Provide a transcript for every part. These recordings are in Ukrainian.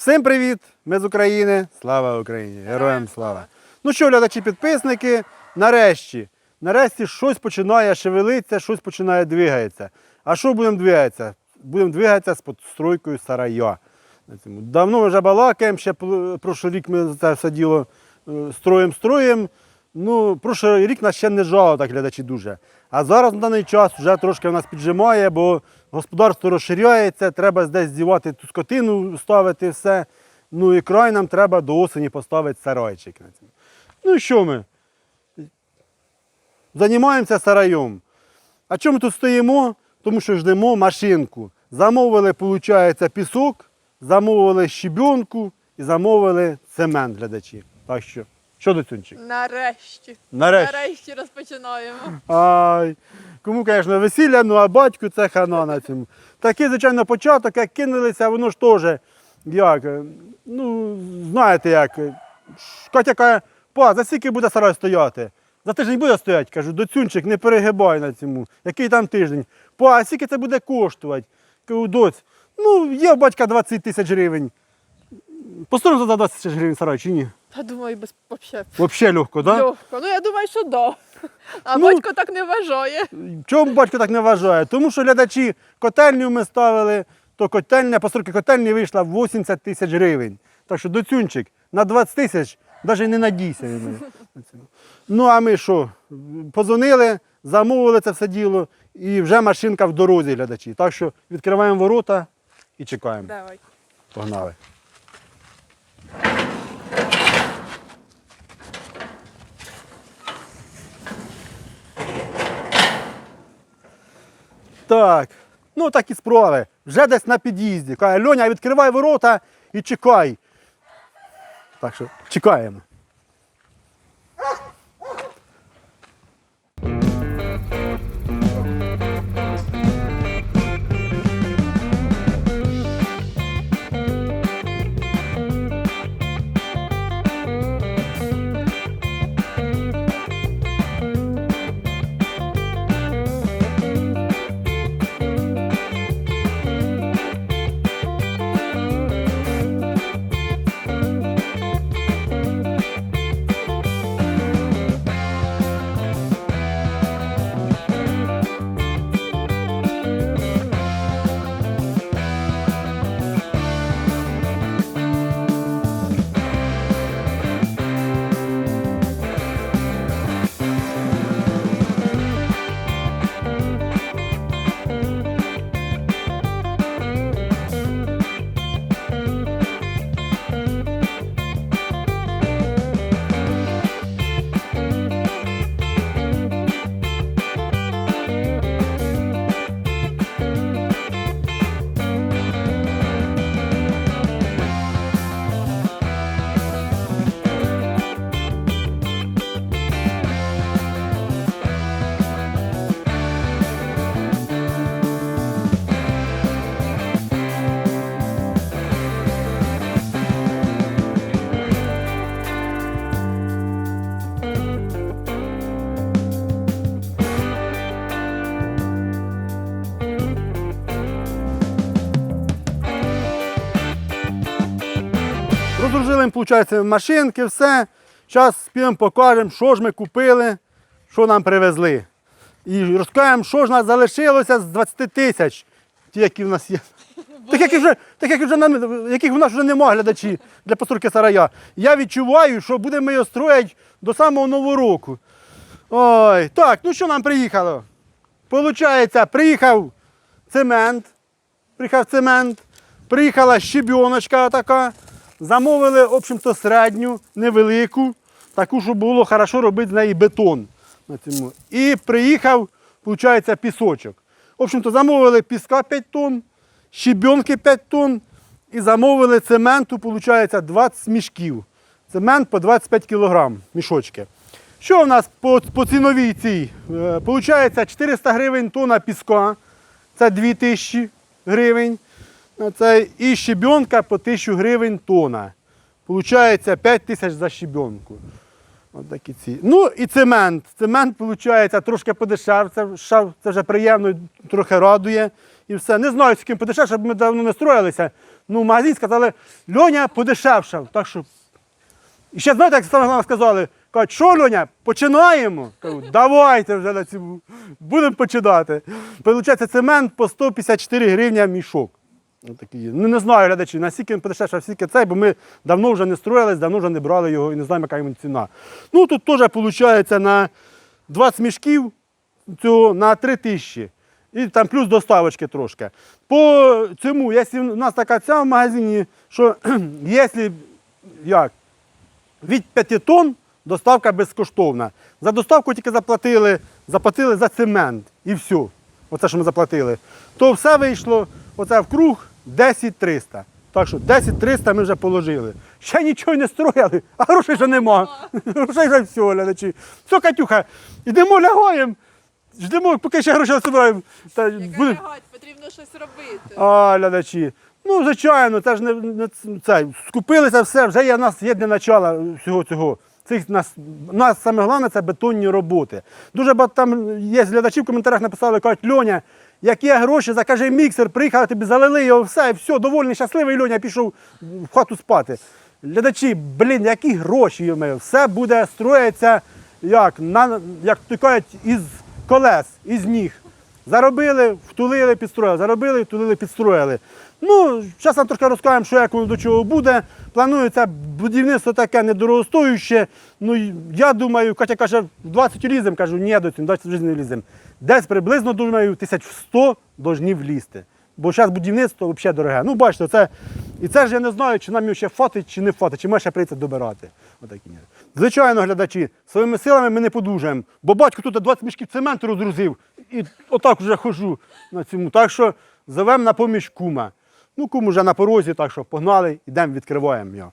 Всім привіт! Ми з України. Слава Україні! Героям слава! Ну що, глядачі, підписники, нарешті, нарешті щось починає шевелитися, щось починає двигатися. А що будемо двигатися? Будемо двигатися з постройкою сарая. Давно вже балакаємо, ще прошлий рік ми це все діло е, строїм. Ну, прошлий рік нас ще не жало так глядачі дуже. А зараз на даний час вже трошки в нас піджимає, бо господарство розширяється, треба десь здівати ту скотину, ставити все. Ну і край нам треба до осені поставити сарайчик. Ну і що ми? Займаємося сараєм. А чому ми тут стоїмо? Тому що ждемо машинку. Замовили, виходить, пісок, замовили щебенку і замовили цемент глядачі. Так що, що до? Нарешті. Нарешті. Нарешті розпочинаємо. Ай, кому, звісно, весілля, ну а батьку це хана на цьому. Такий, звичайно, початок, як кинулися, воно ж теж, як, е, ну, знаєте як. е, Катя каже, па, за скільки буде сарай стояти? За тиждень буде стояти, кажу, доцюнчик, не перегибай на цьому. Який там тиждень? Па, а скільки це буде коштувати? Кажу, доць, ну, є у батька 20 тисяч гривень. Построїмо за 20 тисяч гривень сарай чи ні? Та думаю, без вообще. Взагалі легко, так? Да? Легко. Ну я думаю, що да. А Ну. батько так не вважає. Чому батько так не вважає? Тому що глядачі котельню ми ставили, то котельня, постройка котельні вийшла 80 тисяч гривень. Так що доцюнчик на 20 тисяч навіть не надійся. Ну а ми що? Позвонили, замовили це все діло, і вже машинка в дорозі глядачі. Так що відкриваємо ворота і чекаємо. Давай. Погнали. Так, ну так і справи. Вже десь на під'їзді. Каже, Льоня, відкривай ворота і чекай. Так що чекаємо. Виходить, машинки, все. Зараз підемо покажемо, що ж ми купили, що нам привезли. І розкажемо, що ж нас залишилося з 20 тисяч, ті, які в нас є. Так як, вже, так як вже яких в нас вже немає глядачі для постройки сарая. Я відчуваю, що будемо його строїти до самого Нового року. Ой, так, ну що нам приїхало? Получається, приїхав цемент, приїхав цемент, приїхала щебіночка така, замовили, в общем-то, середню, невелику, таку, щоб було хорошо робити з неї бетон. На цьому. І приїхав, виходить, пісочок. В общем-то, замовили піска 5 тонн, щебінки 5 тонн і замовили цементу, виходить, 20 мішків. Цемент по 25 кг мішочки. Що у нас по, по ціновій цій? Е, Получається 400 гривень тонна піска, це 2000 гривень. Це і щебенка по 1000 гривень тонна. Получається 5 тисяч за щебенку. Такі ці. Ну і цемент. Цемент, виходить, трошки подешев. Це, це вже приємно, трохи радує. І все. Не знаю, з ким подешев, щоб ми давно не строїлися. Ну, в магазин сказали, Льоня подешевшав. Так що. І ще знаєте, як саме сказали, кажуть, що Льоня, починаємо? Кажу, давайте вже на цьому. Будемо починати. Получається, цемент по 154 гривня мішок. Отакий. Ну, не знаю, глядачі, наскільки він подешевшав, скільки цей, бо ми давно вже не строїлись, давно вже не брали його і не знаємо, яка йому ціна. Ну тут теж виходить на 20 мішків цього на 3 тисячі. І там плюс доставочки трошки. По цьому, якщо у нас така ця в магазині, що якщо як, від 5 тонн доставка безкоштовна. За доставку тільки заплатили, заплатили за цемент і все. Оце, що ми заплатили. То все вийшло, оце в круг 10 300. Так що 10 300 ми вже положили. Ще нічого не строїли, а грошей вже нема. Грошей вже все, глядачі. Все, Катюха, йдемо лягаємо, ждемо, поки ще гроші збираємо. Та Яка буде- лягать, потрібно щось робити. а, глядачі. Ну, звичайно, це ж не, не це. Скупилися все, вже є в нас є для начала всього цього. Цих нас, нас саме головне це бетонні роботи. Дуже багато там є глядачі в коментарях написали, кажуть, Льоня, як є гроші, закажи міксер, приїхав, тобі залили його, все, і все, довольний, щасливий Льоня пішов в хату спати. Глядачі, блін, які гроші йому, все буде строїться, як, на, як то кажуть, із колес, із ніг. Заробили, втулили, підстроїли, заробили, втулили, підстроїли. Ну, зараз нам трошки розкажемо, що як воно до чого буде. Планується будівництво таке недорогостоюще. Ну, я думаю, Катя каже, в 20 лізем, кажу, ні, до 20 вже не лізем. Десь приблизно, думаю, тисяч в 100 должні влізти. Бо зараз будівництво взагалі дороге. Ну, бачите, це, і це ж я не знаю, чи нам його ще фатить, чи не фатить, чи ми ще прийдеться добирати. Отакі. Звичайно, глядачі, своїми силами ми не подужаємо. Бо батько тут 20 мішків цементу розгрузив і отак вже хожу на цьому. Так що зовемо на поміж кума. Ну, кум уже на порозі, так що погнали, йдемо, відкриваємо його.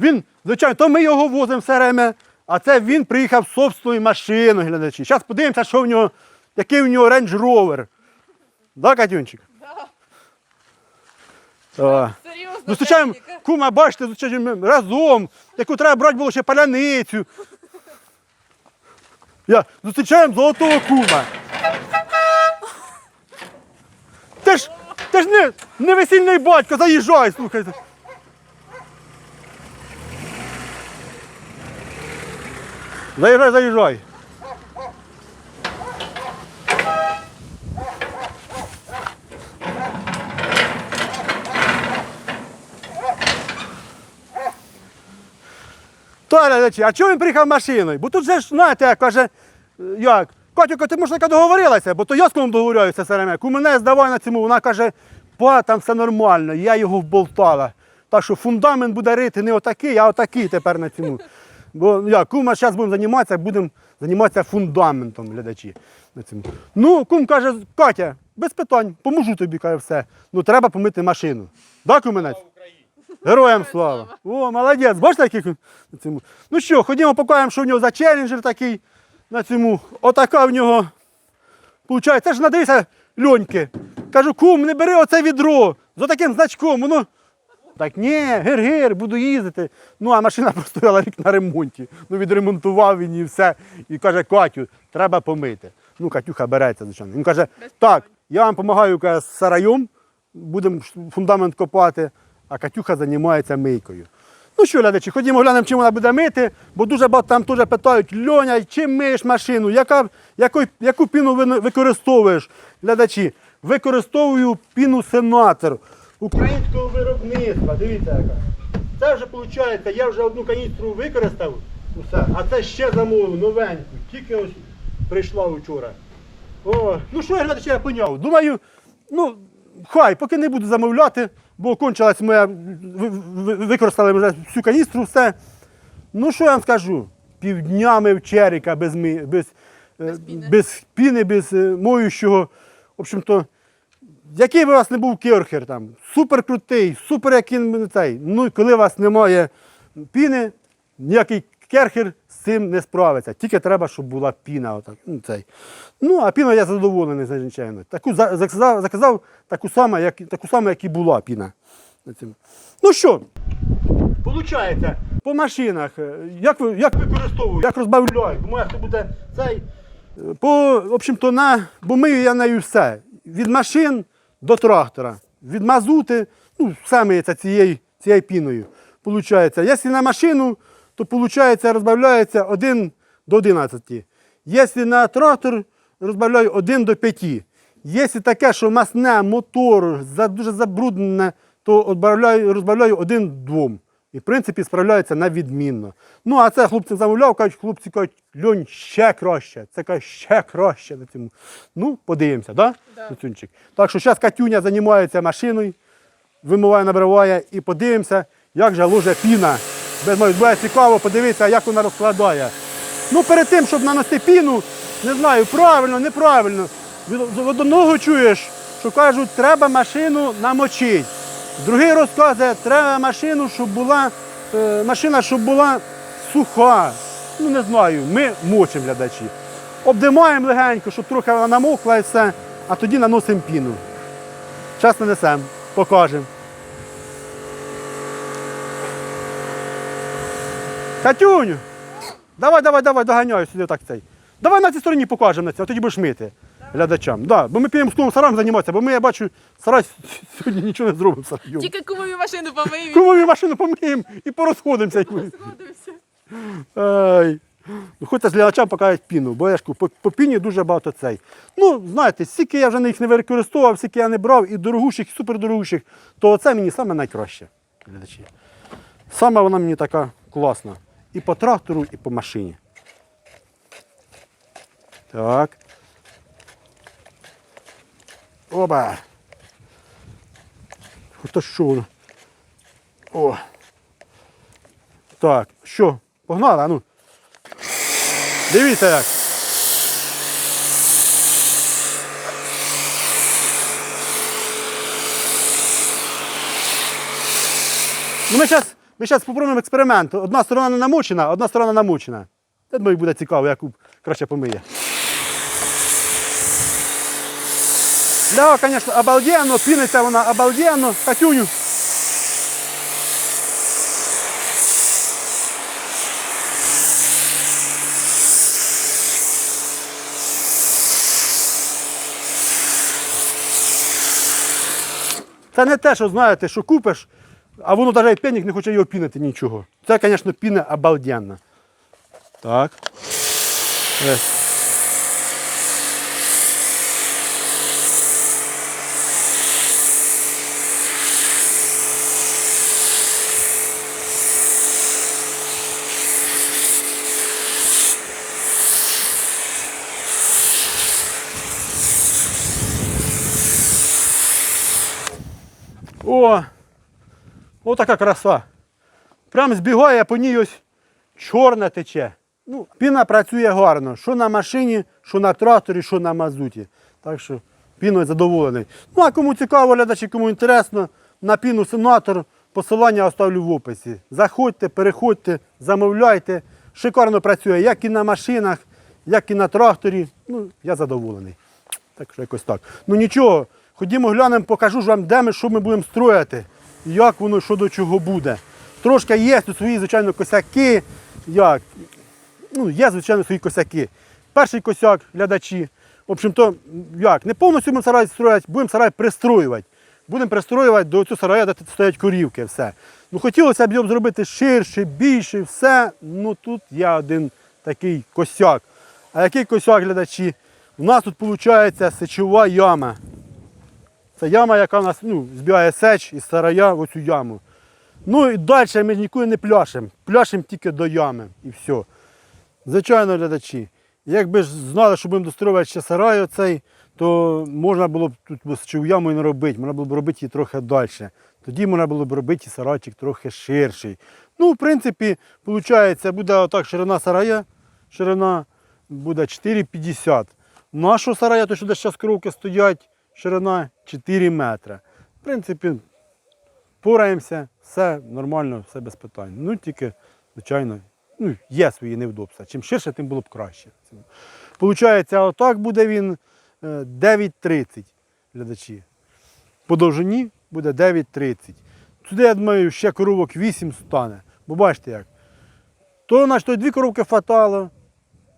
Він, звичайно, то ми його возимо все время, а це він приїхав собственною машиною, глядачі. Зараз подивимося, що в нього, який в нього Range Rover. Да, Катюнчик? Да. Серйозно, Зустрічаємо техніка. кума, бачите, зустрічаємо разом, яку треба брати було ще паляницю. Я, зустрічаємо золотого кума. Ти ж, ти ж не, не весільний батько, заїжджай, слухайте. Заїжджай, заїжджай. То, а чого він приїхав машиною? Бо тут же ж, знаєте, каже, як? Катюка, ти може яка договорилася, бо то я з ким договорююся все время. Кумене здавай на цьому. Вона каже, па, там все нормально, я його вболтала. Так що фундамент буде рити не отакий, а отакий тепер на цьому. Бо як, кума зараз будемо займатися, будемо займатися фундаментом, глядачі. На цьому. Ну, кум каже, Катя, без питань, поможу тобі, каже, все. Ну треба помити машину. Да, куменець? Героям слава! О, молодець, бачите, він на цьому. Ну що, ходімо покажемо, що в нього за челленджер такий на цьому. Отака в нього. Получається, це ж надивися, льоньки. Кажу, кум, не бери оце відро з отаким значком. Воно. Так, ні, гир-гир, буду їздити. Ну, а машина простояла рік на ремонті. Ну, відремонтував він і все. І каже, Катю, треба помити. Ну, Катюха береться, звичайно. Він каже, так, я вам допомагаю каже, з сараєм, будемо фундамент копати, а Катюха займається мийкою. Ну що, глядачі, ходімо глянемо, чим вона буде мити, бо дуже багато там теж питають, Льоня, чим миєш машину, яка, яку, яку піну використовуєш? Глядачі, використовую піну сенатор українського виробництва. Дивіться яка. Це вже виходить, я вже одну каністру використав, усе, а це ще замовив новеньку. Тільки ось прийшла вчора. О, ну що я глядачі, я поняв. Думаю, ну, хай, поки не буду замовляти, бо кончилась моя, ви- ви- використали вже всю каністру, все. Ну що я вам скажу? Півднями в черіка без, ми, без, без, піни. без піни, без е, моющого. В общем-то, який би у вас не був керхер там, супер крутий, супер який не цей. Ну коли у вас немає піни, ніякий керхер з цим не справиться. Тільки треба, щоб була піна. Отак, ну, цей. Ну а піна я задоволений, звичайно. Таку заказав, заказав таку саму, як, таку саму, як і була піна. Ну що, Получається, по машинах, е, як ви як використовую, як розбавляю, бо як буде цей. е, По, в общем-то, на, бо мию я нею все. Від машин до трактора. Від мазути Ну, все миється цією, цією піною. Получається, якщо на машину, то виходить, розбавляється 1 до 11. Якщо на трактор, розбавляю 1 до 5. Якщо таке, що масне, мотор, дуже забруднене, то розбавляю, розбавляю 1-2. І, в принципі, справляється на відмінно. Ну, а це хлопці замовляв, кажуть, хлопці кажуть, льонь ще краще. Це каже, ще краще на цьому. Ну, подивимося, да? Да. Так що зараз Катюня займається машиною, вимиває, набриває і подивимося, як же ложе піна. Буде цікаво подивитися, як вона розкладає. Ну, перед тим, щоб нанести піну, не знаю, правильно, неправильно. Від одного чуєш, що кажуть, треба машину намочити. Другий розказує, треба машину, щоб була, е, машина, щоб була суха. Ну, не знаю, ми мочимо глядачі. Обдимаємо легенько, щоб трохи вона намокла і все, а тоді наносимо піну. Зараз нанесемо, покажемо. Катюню! Давай, давай, давай, доганяю сюди так цей. Давай на цій стороні покажемо на це, а тоді будеш мити глядачам. Да, бо ми підемо з кумом сарам займатися, бо ми, я бачу, сарай сьогодні нічого не сараю. Тільки кумові машину помиємо. Кумові машину помиємо і порозходимося. якось. Сходимося. Ай. Ну, Хочете з глядачам покажуть піну, бо я ж кажу, по, по піні дуже багато цей. Ну, знаєте, стільки я вже їх не використовував, стільки я не брав, і дорогущих, і супердорогущих, то оце мені саме найкраще. Глядачі. Саме вона мені така класна. І по трактору, і по машині. Так. Оба. Ото що воно? О. Так, що? Погнали, ну. Дивіться як. Ну, ми зараз ми спробуємо експеримент. Одна сторона не намочена, одна сторона намочена. Я думаю, буде цікаво, яку краще помиє. Да, звісно, обалденно, піниться вона обалденно. Катюню. Це не те, що знаєте, що купиш, а воно навіть пенік не хоче його пінити нічого. Це, звісно, піна обалденна. Так. Е. О! Ось така краса. Прям збігає, по ній ось чорне тече. Ну, піна працює гарно. Що на машині, що на тракторі, що на мазуті. Так що піною задоволений. Ну, а кому цікаво, глядачі, кому інтересно, на піну сенатор посилання оставлю в описі. Заходьте, переходьте, замовляйте. Шикарно працює як і на машинах, як і на тракторі. Ну, я задоволений. Так що якось так. Ну нічого, ходімо глянемо, покажу ж вам, де ми, що ми будемо строїти, як воно, що до чого буде. Трошки є тут свої, звичайно, косяки. Як? Ну, є, звичайно, свої косяки. Перший косяк, глядачі. В общем-то, як, не повністю будемо сарай строїти, будемо сарай пристроювати. Будемо пристроювати до цього сараю, де стоять корівки, все. Ну, хотілося б його зробити ширше, більше, все. Ну тут є один такий косяк. А який косяк, глядачі? У нас тут виходить сечова яма. Це яма, яка нас ну, збігає сеч із сарая в оцю яму. Ну і далі ми нікуди не пляшемо. Пляшемо тільки до ями і все. Звичайно, глядачі. Якби ж знали, що будемо достроювати ще сарай оцей, то можна було б тут сечову яму і не робити, можна було б робити її трохи далі. Тоді можна було б робити і сарайчик трохи ширший. Ну, в принципі, виходить, буде отак ширина сарая, ширина буде 4,50. Нашого сарая, то що десь зараз коровки стоять, ширина 4 метри. В принципі, пораємося, все нормально, все без питань. Ну, тільки, звичайно, ну, є свої невдобства. Чим ширше, тим було б краще. Получається, отак буде він е, 9,30 глядачі. По довжині буде 9,30. Сюди, я думаю, ще коровок 8 стане. Бо бачите як. То то дві коровки фатало,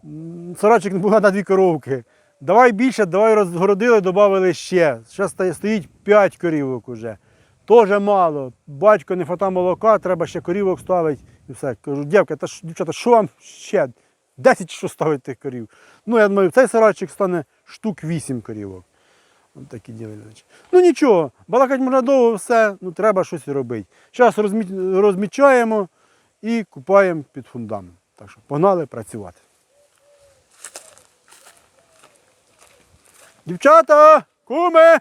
м, не був на дві коровки. Давай більше, давай розгородили, додали ще. Зараз стоїть 5 корівок уже. Теж мало. Батько не фата молока, треба ще корівок ставити і все. Кажу, дівка, та дівчата, що вам ще? 10 чи що ставити тих корів. Ну, я думаю, цей сарайчик стане штук 8 корівок. От такі діли. Ну нічого, балакать можна довго все, ну треба щось робити. Зараз розмічаємо і купаємо під фундамент. Так що погнали працювати. Дівчата, куми!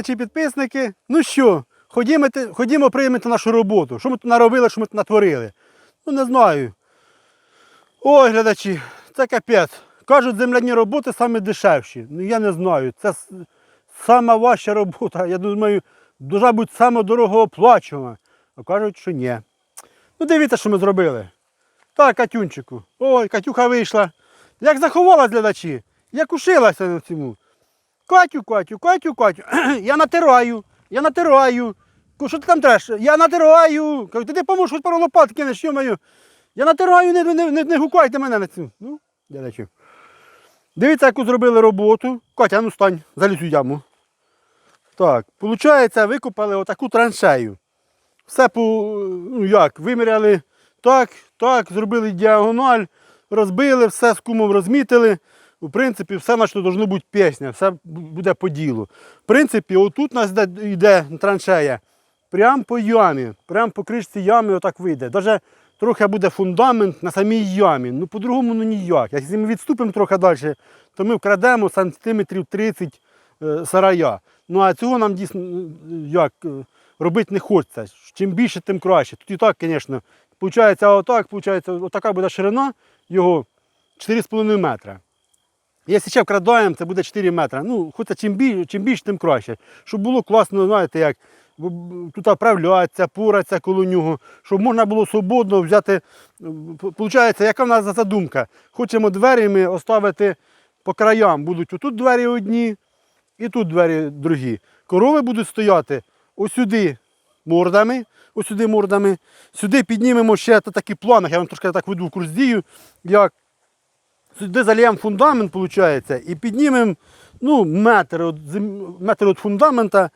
Глядачі підписники. Ну що, ходімо, ходімо приймемо нашу роботу. Що ми тут наробили, що ми тут натворили? Ну не знаю. Ой, глядачі, це капець. Кажуть, земляні роботи саме дешевші. Ну я не знаю. Це сама важча робота. Я думаю, дуже бути саме дорогооплачувана. А кажуть, що ні. Ну дивіться, що ми зробили. Так, Катюнчику. Ой, Катюха вийшла. Як заховалась глядачі, як ушилася на цьому. Катю, Катю, Катю, Катю, я натираю, я натираю. Що ти там треш? Я натираю. Кажу, ти поможеш, хоч пару лопат кинеш, що мою. Я натираю, не, не, не, не гукайте мене на цю. Ну, глядачі. Дивіться, яку зробили роботу. Катя, ну стань, залізь у яму. Так, виходить, викопали отаку траншею. Все по, ну як, виміряли так, так, зробили діагональ, розбили, все з кумом розмітили. В принципі, все на що должно бути пісня, все буде по ділу. В принципі, отут у нас йде, йде траншея, прямо по ямі, прямо по кришці ями отак вийде. Даже трохи буде фундамент на самій ямі. Ну, по-другому ну ніяк. Якщо ми відступимо трохи далі, то ми вкрадемо сантиметрів 30 е, сарая. Ну а цього нам дійсно е, як, е, робити не хочеться. Чим більше, тим краще. Тут і так, звісно, виходить отак, виходить, отака буде ширина його 4,5 метра. Якщо ще вкрадаємо, це буде 4 метри. Ну, хоча чим більше, чим більше, тим краще. Щоб було класно, знаєте, як тут вправлятися, поратися коло нього, щоб можна було свободно взяти. Получається, яка в нас задумка? Хочемо двері ми оставити по краям. Будуть отут двері одні і тут двері другі. Корови будуть стояти ось сюди мордами, ось сюди мордами. Сюди піднімемо ще та такі плани, я вам трошки так веду в курс дію, як Сюди заліємо фундамент, виходить, і піднімемо ну, метр від, метр від фундамента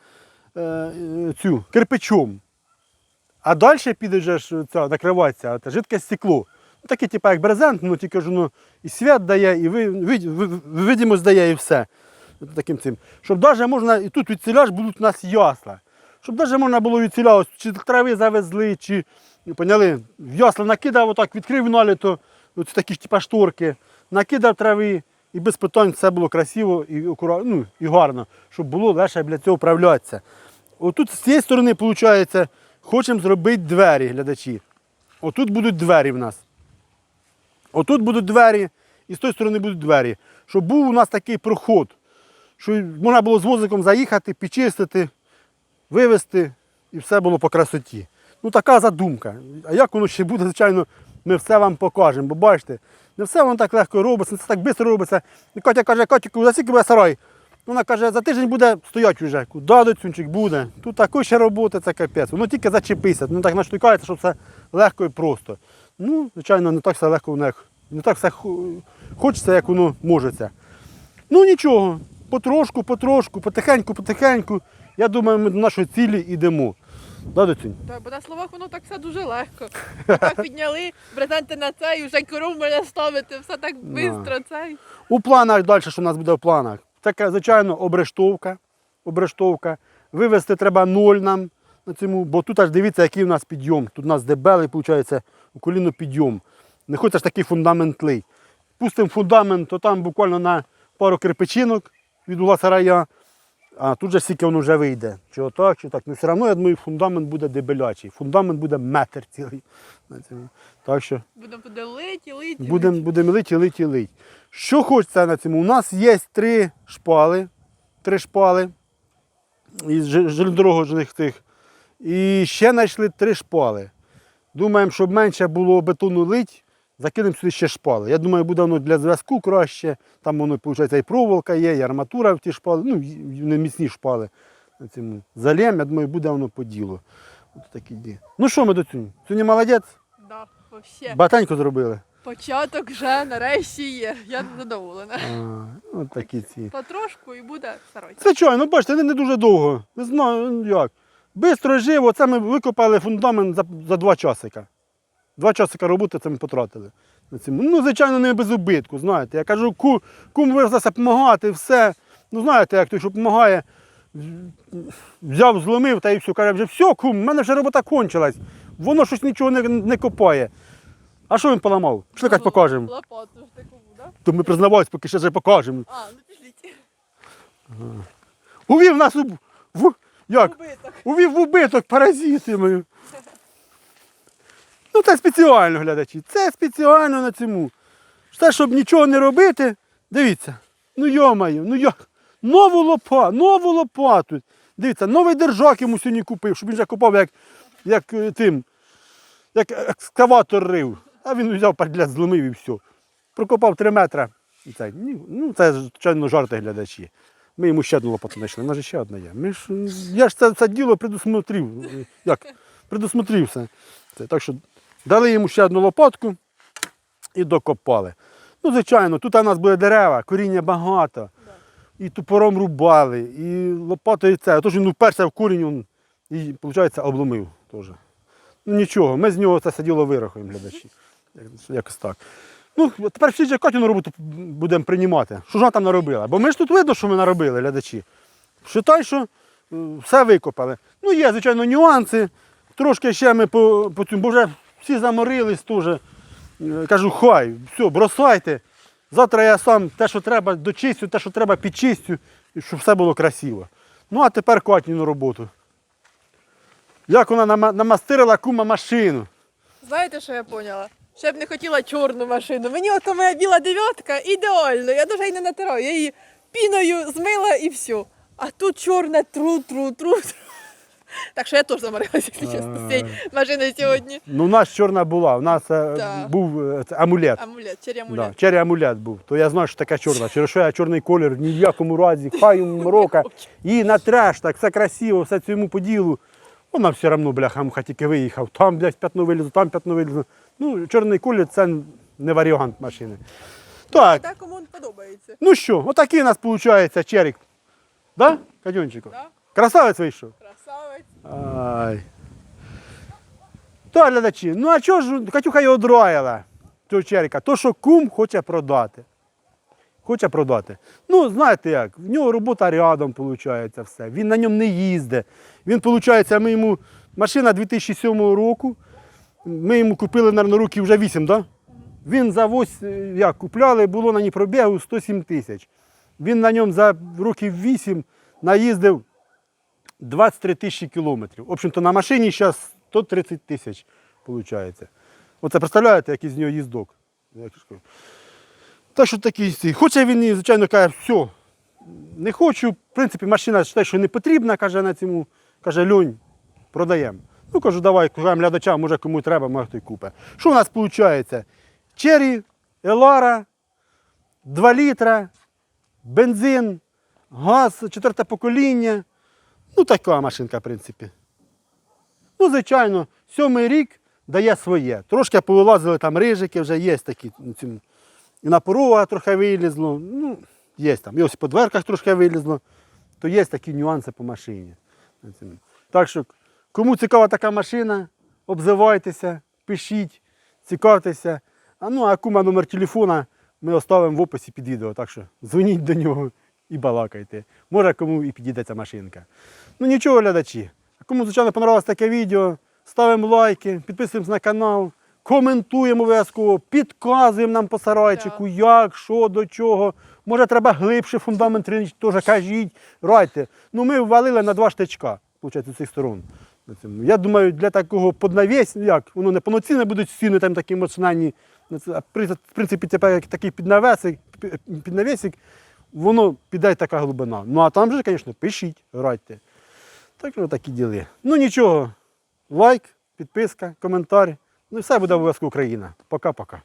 е, е, цю, кирпичом. А далі піде вже ця, накриватися жидке стекло. Ну, таке, типу, як брезент, ну тільки ж воно і свят дає, і ви, ви, ви, видимость дає, і все. Таким цим. Щоб навіть можна, і тут від будуть у нас ясла. Щоб навіть можна було від чи трави завезли, чи ну, поняли, ясла накидав, отак відкрив наліто, ось такі ж типа шторки, накидав трави, і без питань все було красиво і, ну, і гарно, щоб було легше для цього вправлятися. Отут з цієї сторони, виходить, хочемо зробити двері, глядачі. Отут будуть двері в нас. Отут будуть двері, і з тої сторони будуть двері. Щоб був у нас такий проход, що можна було з возиком заїхати, підчистити, вивезти, і все було по красоті. Ну така задумка. А як воно ще буде, звичайно, ми все вам покажемо. Бо бачите, не все воно так легко робиться, не все так швидко робиться. І Катя каже, Катіку, за скільки буде сарай? Вона каже, за тиждень буде стояти вже. Куди доцюнчик буде? Тут такої ще роботи, це капець. Воно тільки зачепися, ну так наштукається, що все легко і просто. Ну, звичайно, не так все легко не так все хочеться, як воно можеться. Ну нічого, потрошку, потрошку, потихеньку, потихеньку. Я думаю, ми до нашої цілі йдемо. Да, доцінь? Так, бо на словах воно так все дуже легко. Так підняли брезенти на це і вже коров можна ставити, все так швидко цей. У планах далі, що у нас буде в планах? Така, звичайно, обрештовка. обрештовка. Вивезти треба ноль нам на цьому, бо тут аж дивіться, який у нас підйом. Тут у нас дебелий, виходить, у коліно підйом. Не хочеш такий фундаментний. Пустимо фундамент, то там буквально на пару кирпичинок від угла сарая, а тут же скільки воно вже вийде. Чи отак, чи так. Ну все одно, я думаю, фундамент буде дебелячий. Фундамент буде метр цілий. Так що Будемо туди лить лить. Будемо будем лить і лить. Що хочеться на цьому? У нас є три шпали, три шпали із железнодорожних тих. І ще знайшли три шпали. Думаємо, щоб менше було бетону лить, закинемо сюди ще шпали. Я думаю, буде воно для зв'язку краще. Там воно, виходить, і проволока є, і арматура в ті шпали, ну, вони міцні шпали. Залєм, я думаю, буде воно по ділу. От такі ді. Ну що ми до цього? Сьогодні молодець, Да, вообще. батенько зробили. Початок вже нарешті є. Я задоволена. А, от такі ці. Потрошку і буде сарой. Звичайно, ну бачите, не, не дуже довго. Не знаю ну, як. Бистро живо, це ми викопали фундамент за, за два часика. Два часика роботи це ми потратили. Ну, звичайно, не без убитку, знаєте. Я кажу, ку, кум виявився допомагати, все. Ну, знаєте, як той, що допомагає, взяв, зломив та і все, каже, вже все, кум, в мене вже робота кончилась. Воно щось нічого не, не копає. А що він поламав? Пішли Кать, покажемо. Лопату ж таку, да? То ми признавались, поки ще вже покажемо. А, ну пішліть. Увів нас у, в, як? Убиток. Увів в убиток паразитами. Ну це спеціально, глядачі. Це спеціально на цьому. Все, щоб нічого не робити. Дивіться. Ну йомаю, ну як? Нову лопату, нову лопату. Дивіться, новий держак йому сьогодні купив, щоб він вже купав як, як е, тим, як екскаватор рив. А він взяв для зломив і все. Прокопав 3 метри. І це, ну, це, звичайно, жарти глядачі. Ми йому ще одну лопату знайшли, нас же ще одна є. Ми ж, я ж це, це діло предусмотрів. е, Як? Предусмотрів все. Це, так що дали йому ще одну лопатку і докопали. Ну, звичайно, тут у нас буде дерева, коріння багато. І топором рубали, і лопатою це. Тож він вперся в корінь він, і, виходить, обломив теж. Ну нічого, ми з нього це все діло вирахуємо, глядачі. Якось так. Ну, тепер всі Катю роботу будемо приймати. Що ж вона там наробила? Бо ми ж тут видно, що ми наробили, глядачі. Считай, що е, все викопали. Ну, є, звичайно, нюанси. Трошки ще ми по, по цьому, бо вже всі заморились теж. Е, Кажу, хай, все, бросайте. Завтра я сам те, що треба, дочистю, те, що треба, підчистю, щоб все було красиво. Ну, а тепер Катіну роботу. Як вона намастирила кума машину. Знаєте, що я поняла? Ще б не хотіла чорну машину. Мені ото моя біла дев'ятка ідеально. Я навіть і не натираю. Я її піною змила і все. А тут чорна тру, тру, тру. тру. Так що я теж заморилася, якщо чесно, з цією машиною сьогодні. Ну, у нас чорна була, у нас е, Так. був е, це, амулет. Амулет, Да, амулет. черry амулет був. То я знаю, що таке чорна. Через що я чорний колір ні в якому разі, хай йому рока. І на треш, так все красиво, все цьому по ділу. Вона все одно, бляха, муха тільки виїхав. Там десь п'ятно вилізло, там п'ятно вилізло. Ну, чорний колір це не варіант машини. Так, Так кому подобається. ну що, отакий у нас виходить черік. Да, Кадюнчику? Да? Красавець вийшов. Красавець. Ай. Так, глядачі, ну а чого ж Катюха його дроїла, цього черіка? То, що кум хоче продати. Хоче продати. Ну, знаєте як, в нього робота рядом, виходить, все. Він на ньому не їздить. Він, виходить, ми йому машина 2007 року. Ми йому купили, мабуть, років вже 8, так? Да? Він за 8, як купляли, було на ній пробігу 107 тисяч. Він на ньому за років 8 наїздив 23 тисячі кілометрів. В общем-то, на машині зараз 130 тисяч виходить. Оце представляєте, який з нього їздок. Так що такий. Хоче він, звичайно, каже, все, не хочу. В принципі, машина вважає, що не потрібна, каже на цьому. Каже, Льонь, продаємо. Ну, кажу, давай, кажемо глядачам, може кому треба, може хто й купить. Що у нас виходить? Чері, Елара, 2 літра, бензин, газ, четверте покоління. Ну, така машинка, в принципі. Ну, звичайно, сьомий рік дає своє. Трошки повилазили там рижики, вже є такі. ну, І на порога трохи вилізло. Ну, є там. І ось по дверках трошки вилізло. То є такі нюанси по машині. Так що, кому цікава така машина, обзивайтеся, пишіть, цікавтеся. А ну, а кума номер телефона ми оставимо в описі під відео. Так що дзвоніть до нього і балакайте. Може, кому і підійде ця машинка. Ну нічого, глядачі. Кому, звичайно, понравилось таке відео, ставимо лайки, підписуємось на канал, коментуємо обов'язково, підказуємо нам по сарайчику, як, що, до чого. Може, треба глибше фундамент ринить, теж кажіть, райте. Ну, ми ввалили на два штичка, виходить, з цих сторон. Я думаю, для такого поднавіс, ну як, воно не повноцінне будуть стіни там такі А в принципі, тепер такий піднавесик, пі- піднавісик, воно піде така глибина. Ну а там же, звісно, пишіть, радьте. Так що такі діли. Ну нічого, лайк, підписка, коментар. Ну і все буде обов'язково Україна. Пока-пока.